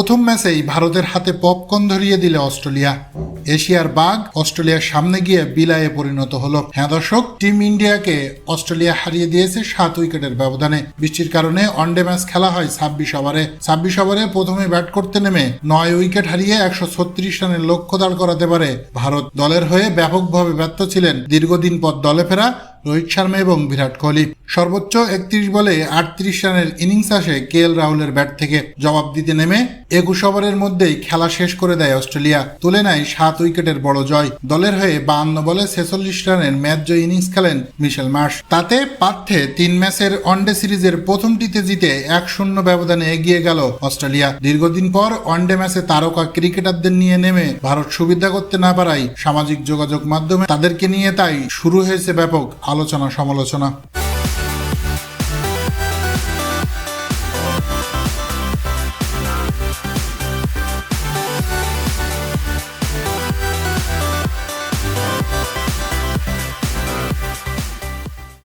প্রথম ম্যাচেই ভারতের হাতে পপকর্ন ধরিয়ে দিলে অস্ট্রেলিয়া। এশিয়ার বাঘ অস্ট্রেলিয়ার সামনে গিয়ে বিলায়ে পরিণত হলো। হ্যাঁ দর্শক, টিম ইন্ডিয়াকে অস্ট্রেলিয়া হারিয়ে দিয়েছে সাত উইকেটের ব্যবধানে। বৃষ্টির কারণে ওয়ানডে ম্যাচ খেলা হয় ছাব্বিশ ওভারে। ছাব্বিশ ওভারে প্রথমে ব্যাট করতে নেমে নয় উইকেট হারিয়ে একশো ছত্রিশ রানের লক্ষ্য দাঁড় করাতে পারে ভারত। দলের হয়ে ব্যাপকভাবে ব্যর্থ ছিলেন দীর্ঘদিন পর দলে ফেরা রোহিত শর্মা এবং বিরাট কোহলি। সর্বোচ্চ একত্রিশ বলে আটত্রিশ রানের ইনিংস আসে কে এল রাহুলের ব্যাট থেকে। জবাব দিতে নেমে একুশ ওভারের মধ্যেই খেলা শেষ করে দেয় অস্ট্রেলিয়া। তুলে নেয় সাত উইকেটের বড় জয়। দলের হয়ে বাহান্ন বলে ছেচল্লিশ রানের ম্যাচ জয় ইনিংস খেলেন মিশেল মার্শ। তাতে পার্থে তিন ম্যাচের ওয়ানডে সিরিজের প্রথমটিতে জিতে এক শূন্য ব্যবধানে এগিয়ে গেল অস্ট্রেলিয়া। দীর্ঘদিন পর ওয়ানডে ম্যাচে তারকা ক্রিকেটারদের নিয়ে নেমে ভারত সুবিধা করতে না পারায় সামাজিক যোগাযোগ মাধ্যমে তাদেরকে নিয়ে তাই শুরু হয়েছে ব্যাপক আলোচনা সমালোচনা